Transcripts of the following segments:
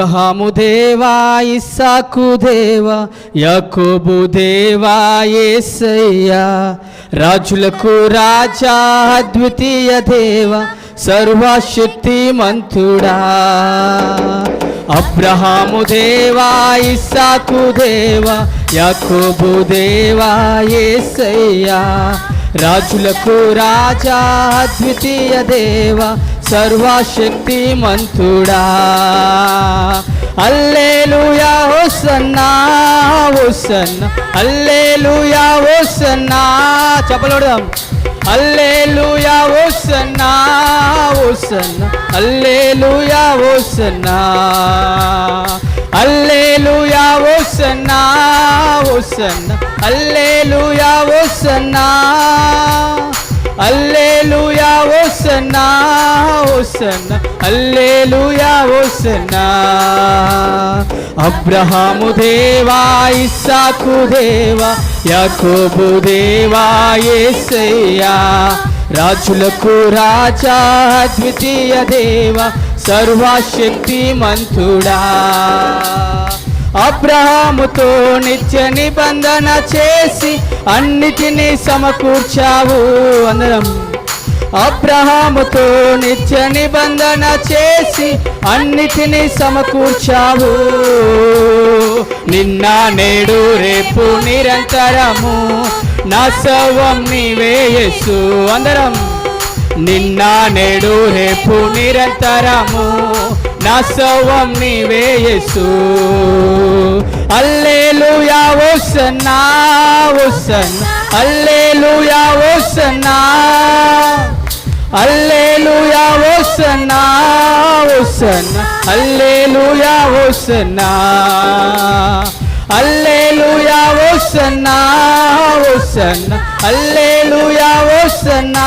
అబ్రహాము దేవా ఇస్సాకు దేవా యాకోబు దేవా యేసయ్యా రాజులకు రాజా అద్వితీయ దేవా సర్వశక్తి మంతుడా అబ్రహాము దేవా ఇస్సాకు రాజులకు రాజా అద్వితీయ దేవ సర్వశక్తి మంతుడా అల్లేలుయా హోసన్నా హోసన్న అల్లేలుయా హోసన్నా. చెప్పలేదాం అల్లేలుయా హోసన్నా హోసన్న అల్లేలుయా హోసన్నా. అల్లేలుయా ఓసన్నా ఓసన్నా అల్లేలుయా ఓసన్నా అల్లేలుయా ఓసన్నా ఓసన్నా అల్లేలుయా ఓసన్నా అబ్రహాము దేవా ఇస్సాకు దేవా యాకోబు దేవా యేసయ్యా రాజులకు రాజా ద్వితీయ దేవ సర్వశక్తి మంతుడా. అబ్రహాముతో నిత్య నిబంధన చేసి అన్నిటినీ సమకూర్చావు అందరం. అబ్రహాముతో నిత్య నిబంధన చేసి అన్నిటినీ సమకూర్చావు. నిన్న నేడు రేపు నిరంతరము నా సవం నీవేయసు అందరం. నిన్న నేడు రేపు నిరంతరము నా సవం నీవే యేసు. అల్లేలుయా సన్నా ఓసన్న అల్లేలుయా ఓసన్నా అల్లేలుయా ఓసన్నా ఓసన్న అల్లేలుయా ఓసన్నా అల్లేలుయా ఓసన్నా ఓసన్న అల్లేలుయా ఓసన్నా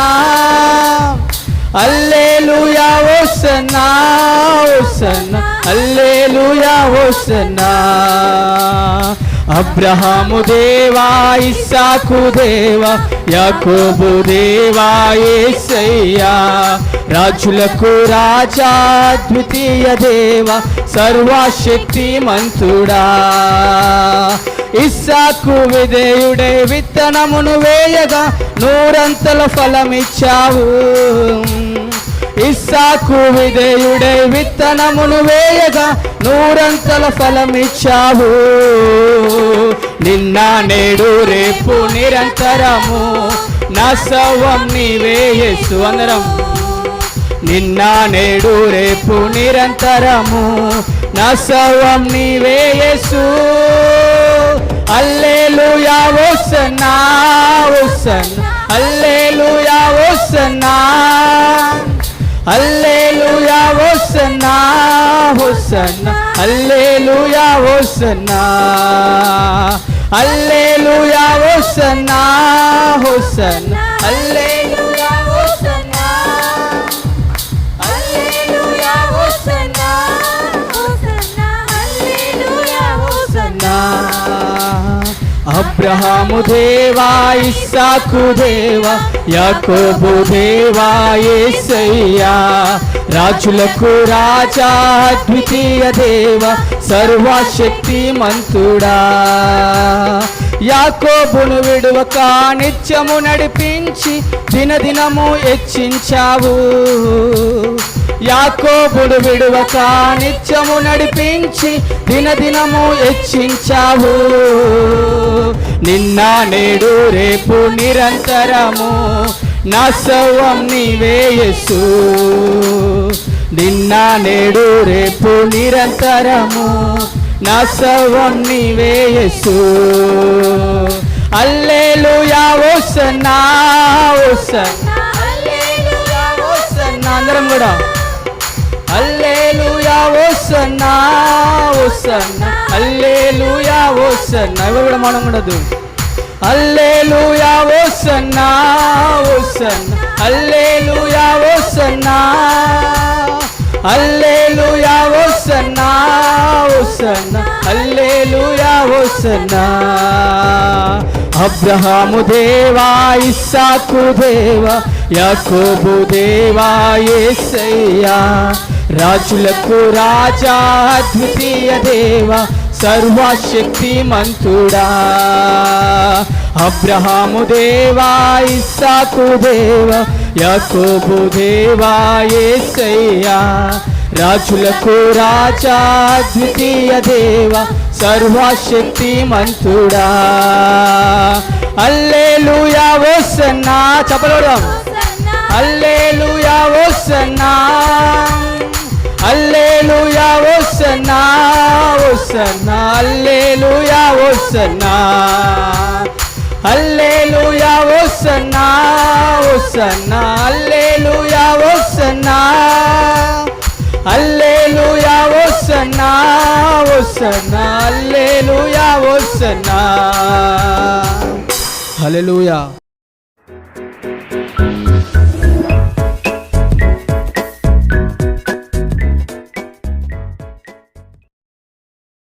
అల్లేలుయా ఓసన్నా ఓసన్న అల్లేలుయా ఓసన్నా అబ్రహాము దేవా ఇస్సాకు దేవా యాకోబు దేవా ఏసయ్యా. రాజులకు రాజా ద్వితీయ దేవ సర్వశక్తి మంతుడా. ఇస్సాకు విధేయుడే విత్తనమును వేయగా నూరంతల ఫలమిచ్చావు. ఇస్సాకు విధేయుడే విత్తనమును వేయగా నూరంతల ఫలమిచ్చావు. నిన్న నేడు రేపు నిరంతరము నా సవం నీవేయస్సు అందరం. నిన్న నేడు రేపు నిరంతరము నా సవం నీవే యేసు. అల్లేలుయా ఓసన్నా హోసన్నా అల్లేలుయా ఓసన్నా అల్లేలుయా ఓసన్నా హోసన్నా అల్లేలుయా ఓసన్నా హల్లెలూయా హోసన్నా హోసన్నా హల్లెలూయా హోసన్నా అబ్రహాము దేవా ఇస్సాకు దేవా యాకోబు దేవా యేసయ్యా రాజులకు రాజా ద్వితీయ దేవ సర్వశక్తి మంతుడా. యాకోబును విడువక నిత్యము నడిపించి దినదినము హెచ్చించావు. యాకోబుడు విడువక నిత్యము నడిపించి దినదినము హెచ్చించావు. నిన్న నేడు రేపు నిరంతరము నా సవం నీవే నిన్న నేడు రేపు నిరంతరము. నా సవం నీవే అల్లేలు అల్లేలుయా ఓసన్నా అందరం కూడా అల్లేలు ఓసన్నా ఓసన్నా. అల్లేలు ఓసన్నా. ఎవరు కూడా మనం కూడా అల్లేలుయా ఓసన్నా ఓసన్నా. అల్లేలుయా ఓసన్నా. అల్లేలుయా ఓసన్నా ఓసన్నా. అల్లేలుయా ఓసన్నా. అబ్రహాము దేవా ఇస్సాకు దేవా యాకోబు దేవా యేసయ్యా రాజులకు రాజా ద్వితీయ దేవా. సర్వశక్తి మంతుడా అబ్రహాము దేవా ఇస్సాకు దేవ యాకోబు దేవా యేసయ్యా రాజులకు రాజా ద్వితీయ దేవ సర్వశక్తి మంతుడా అల్లేలుయా వసన్నా చెప్పలేదాం అల్లేలుయా వసన్నా అల్లేలుయా Hosanna, Hosanna, Alleluia, Hosanna. Alleluia, Hosanna, Hosanna, Alleluia, Hosanna. Alleluia, Hosanna, Hosanna, Alleluia, Hosanna. Hallelujah.